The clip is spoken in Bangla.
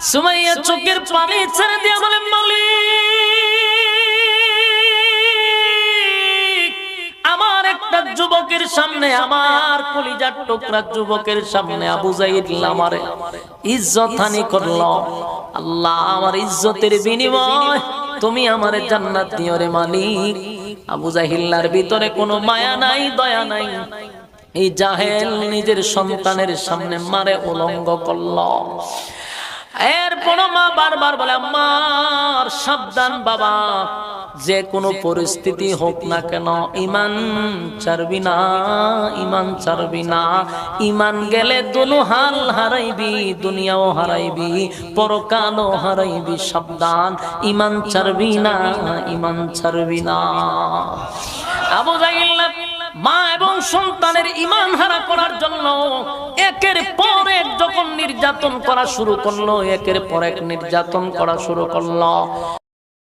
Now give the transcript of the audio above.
সুমাইয়া চোখের পানি ছেড়ে দিয়ে বলে মালিক আমার একটা যুবকের সামনে আমার কলিজার টুকরা যুবকের সামনে আবু জাইদ আমারে ইজ্জত হানি করল। আল্লাহ আমার ইজ্জতের বিনিময় তুমি আমারে জান্নাত দিও রে মালিক। আবু জাহিল্লার ভিতরে কোনো মায়া নাই দয়া নাই। এই জাহেল নিজের সন্তানের সামনে মারে উলঙ্গ করল। এরপর মা বারবার বলে আমার সাবধান বাবা। যে কোনো পরিস্থিতি হোক না কেন ইমান ছাড়বি না ইমান ছাড়বি না। ইমান গেলে দুনু হাল হারাইবি দুনিয়াও হারাইবি পরকালও হারাইবি সাবধান। ইমান ছাড়বি না ইমান ছাড়বি না। আবু জাহিল্লা মা এবং সন্তানের ইমান হারা করার জন্য একের পর যখন নির্যাতন করা শুরু করল একের পর এক নির্যাতন করা শুরু করল।